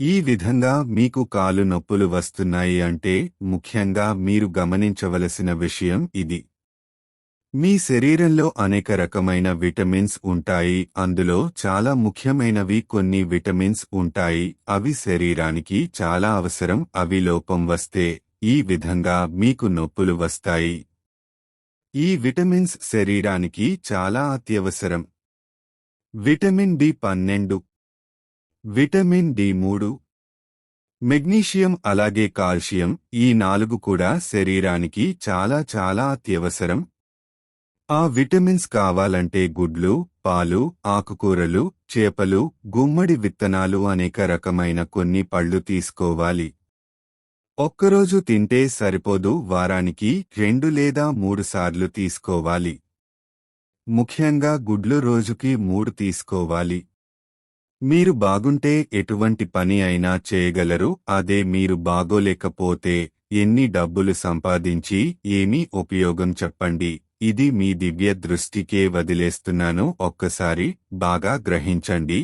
ఈ విధంగా మీకు కాలు నొప్పులు వస్తున్నాయి అంటే ముఖ్యంగా మీరు గమనించవలసిన విషయం ఇది. మీ శరీరంలో అనేక రకమైన విటమిన్స్ ఉంటాయి అందులో చాలా ముఖ్యమైనవి కొన్ని విటమిన్స్ ఉంటాయి అవి శరీరానికి చాలా అవసరం అవి లోపం వస్తే ఈ విధంగా మీకు నొప్పులు వస్తాయి. ఈ విటమిన్స్ శరీరానికి చాలా అత్యవసరం. విటమిన్ డి పన్నెండు. విటమిన్ డి మూడు. మెగ్నీషియం అలాగే కాల్షియం ఈ నాలుగు కూడా శరీరానికి చాలా చాలా అత్యవసరం. ఆ విటమిన్స్ కావాలంటే గుడ్లు పాలు ఆకుకూరలు చేపలు గుమ్మడి విత్తనాలు అనేక రకమైన కొన్ని పళ్ళు తీసుకోవాలి. ఒక్కరోజు తింటే సరిపోదు వారానికి రెండు లేదా మూడు సార్లు తీసుకోవాలి. ముఖ్యంగా గుడ్లు రోజుకి మూడు తీసుకోవాలి. మీరు బాగుంటే ఎటువంటి పని అయినా చేయగలరు అదే మీరు బాగోలేకపోతే ఎన్ని డబ్బులు సంపాదించి ఏమీ ఉపయోగం చెప్పండి. ఇది మీ దివ్య దృష్టికే వదిలేస్తున్నాను. ఒక్కసారి బాగా గ్రహించండి.